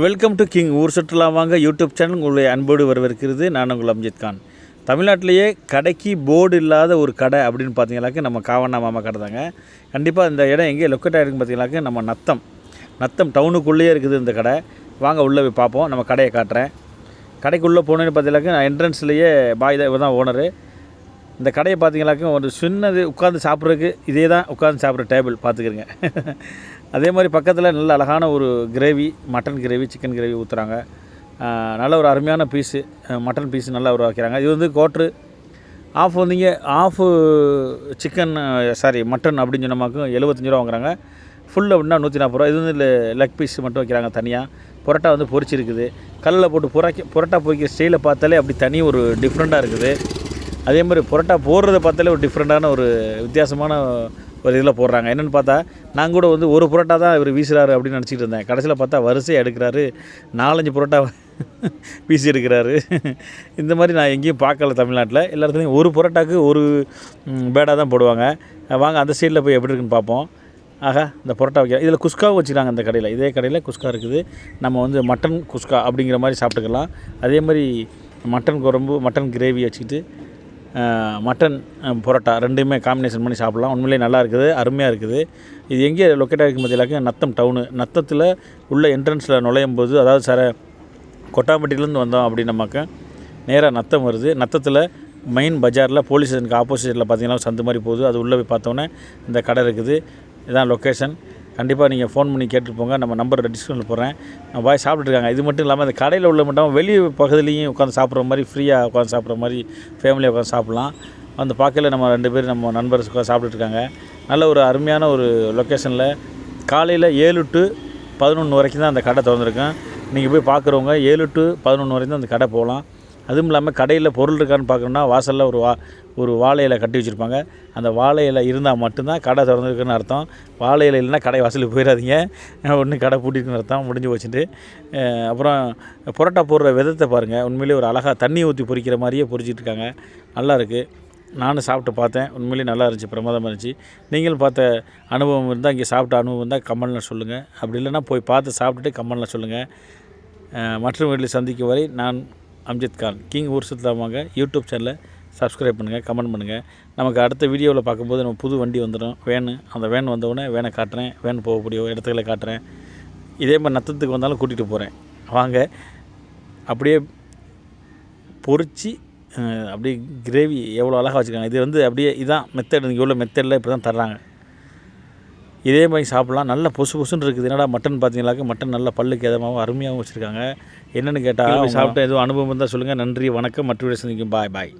Welcome to king ஊர் சுற்றுலா வாங்க யூடியூப் சேனல் உங்களுடைய அன்போடு வரவேற்கிறது. நான் உங்கள் அம்ஜித் கான். தமிழ்நாட்டிலேயே கடைக்கு போர்டு இல்லாத ஒரு கடை அப்படின்னு பார்த்தீங்களாக்க நம்ம காவண்ணா மாமா கடை தாங்க. கண்டிப்பாக இந்த இடம் எங்கே லொக்கேட் ஆகிருக்குன்னு பார்த்தீங்களாக்க நம்ம நத்தம். நத்தம் டவுனுக்குள்ளேயே இருக்குது இந்த கடை. வாங்க உள்ளே போய் பார்ப்போம். நம்ம கடையை காட்டுறேன். கடைக்குள்ளே போனேன்னு பார்த்தீங்களாக்க நான் என்ட்ரன்ஸ்லேயே பாய் தான் இவர் தான் ஓனரு இந்த கடையை பார்த்தீங்கன்னாக்க ஒரு சின்னது உட்காந்து சாப்பிட்றதுக்கு இதே தான் உட்காந்து சாப்பிட்ற டேபிள் பார்த்துக்கிறங்க. அதே மாதிரி பக்கத்தில் நல்ல அழகான ஒரு gravy mutton gravy chicken gravy ஊற்றுறாங்க நல்ல ஒரு அருமையான பீஸு மட்டன் பீஸு நல்லா உருவாக்கிறாங்க. இது வந்து கோட்ரு ஆஃப் வந்தீங்க ஆஃபு சிக்கன் சாரி மட்டன் அப்படின்னு சொன்னமாக்கும் எழுபத்தஞ்சு ரூபா வாங்குறாங்க. ஃபுல் அப்படின்னா நூற்றி நாற்பது ரூபா. இது வந்து லெக் பீஸ் மட்டும் வைக்கிறாங்க தனியாக புரோட்டா வந்து பொறிச்சிருக்குது கல்லில் போட்டு புறக்க புரோட்டா பொறிக்க ஸ்டைலில் பார்த்தாலே அப்படி தனி ஒரு டிஃப்ரெண்ட்டாக இருக்குது. அதே மாதிரி புரோட்டா போடுறத பார்த்தாலே ஒரு டிஃப்ரெண்ட்டான ஒரு வித்தியாசமான ஒரு இதில் போடுறாங்க. என்னென்னு பார்த்தா நான் கூட வந்து ஒரு புரோட்டா தான் இவர் வீசுகிறாரு அப்படின்னு நினச்சிட்டு இருந்தேன். கடைசியில் பார்த்தா வரிசையாக எடுக்கிறாரு. நாலஞ்சு புரோட்டா வீசி எடுக்கிறாரு இந்த மாதிரி நான் எங்கேயும் பார்க்கல தமிழ்நாட்டில். எல்லா இடத்துலையும் ஒரு புரோட்டாக்கு ஒரு பேடாக தான் போடுவாங்க. வாங்க அந்த சைடில் போய் எப்படி இருக்குன்னு பார்ப்போம். ஆகா இந்த புரோட்டா வைக்க இதில் குஸ்காவும் வச்சுக்கிறாங்க அந்த கடையில். இதே கடையில் குஸ்கா இருக்குது. நம்ம வந்து மட்டன் குஸ்கா அப்படிங்கிற மாதிரி சாப்பிட்டுக்கலாம். அதே மாதிரி மட்டன் குழம்பு மட்டன் கிரேவி வச்சுக்கிட்டு மட்டன் பரோட்டா ரெண்டுமே காம்பினேஷன் பண்ணி சாப்பிட்லாம். உண்மையிலே நல்லா இருக்குது அருமையாக இருக்குது. இது எங்கே லொக்கேட் ஆகிருக்கு பார்த்தீங்கன்னாக்க நத்தம் டவுனு நத்தத்தில் உள்ள என்ட்ரன்ஸில் நுழையும் போது அதாவது சார கொட்டாம்பட்டியிலேருந்து வந்தோம் அப்படின்னமாக்க நேராக நத்தம் வருது. நத்தத்தில் மெயின் பஜாரில் போலீஸ் ஸ்டேஷனுக்கு ஆப்போசிட்டில் பார்த்தீங்கன்னா சந்து மாதிரி போகுது. அது உள்ளே போய் பார்த்தோன்னே இந்த கடை இருக்குது. இதான் லொக்கேஷன் கண்டிப்பாக நீங்கள் ஃபோன் பண்ணி கேட்டுட்டு போங்க. நம்ம நம்பர் டிஸ்கிரிப்ஷனில் போகிறேன் நம்ம பாய் சாப்பிட்டுருக்காங்க இது மட்டும் இல்லாமல் இந்த கடையில் உள்ள மட்டும் வெளி பகுதியிலையும் உட்காந்து சாப்பிட்ற மாதிரி ஃப்ரீயாக உட்காந்து சாப்பிட்ற மாதிரி ஃபேமிலியாக உட்காந்து சாப்பிட்லாம். அந்த பார்க்கல நம்ம ரெண்டு பேரும் நம்ம நண்பர் உட்காந்து சாப்பிட்டுருக்காங்க நல்ல ஒரு அருமையான ஒரு லொக்கேஷனில் காலையில் ஏழு டு பதினொன்று வரைக்கும் தான் அந்த கடை திறந்துருக்கேன் நீங்கள் போய் பார்க்குறவங்க ஏழு டு பதினொன்று வரைக்கும் தான் அந்த கடை போகலாம். அதுவும் இல்லாமல் கடையில் பொருள் இருக்கான்னு பார்க்கணுன்னா வாசலில் ஒரு வா ஒரு வாழை இலை கட்டி வச்சுருப்பாங்க. அந்த வாழை இலை இருந்தால் மட்டும்தான் கடை திறந்துருக்குன்னு அர்த்தம். வாழை இலை இல்லைன்னா கடை வாசலுக்கு போயிடாதீங்க. ஒன்று கடை பூட்டிருக்குன்னு அர்த்தம். முடிஞ்சு வச்சுட்டு அப்புறம் புரோட்டா போடுற விதத்தை பாருங்கள் உண்மையிலேயே ஒரு அழகாக தண்ணி ஊற்றி பொறிக்கிற மாதிரியே பொரிச்சிட்டு இருக்காங்க நல்லா இருக்குது நானும் சாப்பிட்டு பார்த்தேன். உண்மையிலேயே நல்லா இருந்துச்சு. பிரமாதமாக இருந்துச்சு. நீங்களும் பார்த்த அனுபவம் இருந்தால் இங்கே சாப்பிட்ட அனுபவம் இருந்தால் கமெண்டில் சொல்லுங்கள் அப்படி இல்லைன்னா போய் பார்த்து சாப்பிட்டுட்டு கமெண்டில் சொல்லுங்கள் அஹ் மற்றும் வீட்டில் சந்திக்கும் வரை நான் அம்ஜித் கான். கிங் ஊர் சுத்தலாமாங்க யூடியூப் சேனலை சப்ஸ்கிரைப் பண்ணுங்கள் கமெண்ட் பண்ணுங்கள் நமக்கு அடுத்த வீடியோவில் பார்க்கும்போது நம்ம புது வண்டி வந்துடும் வேனு அந்த வேன் வந்தவுடனே வேனை காட்டுறேன். வேன் போகக்கூடிய இடத்துக்களை காட்டுறேன். இதே மாதிரி நத்தத்துக்கு வந்தாலும் கூட்டிகிட்டு போகிறேன் வாங்க. அப்படியே பொறிச்சு அப்படியே கிரேவி எவ்வளோ அழகாக வச்சுருக்காங்க. இது வந்து அப்படியே இதான் மெத்தட் இங்கே உள்ள மெத்தடில் இப்படி தான் தர்றாங்க. இதே மாதிரி சாப்பிட்லாம். நல்ல பொசு பொசுன்னு இருக்குது. என்னடா மட்டன் பார்த்தீங்கன்னாக்க மட்டன் நல்ல பல்லுக்கு எதமாகவும் அருமையாகவும் வச்சுருக்காங்க. என்னென்னு கேட்டால் சாப்பிட்ட எதுவும் அனுபவம் இருந்தால் சொல்லுங்கள் நன்றி வணக்கம். மற்றொரு சந்திக்கும். பாய் பாய்.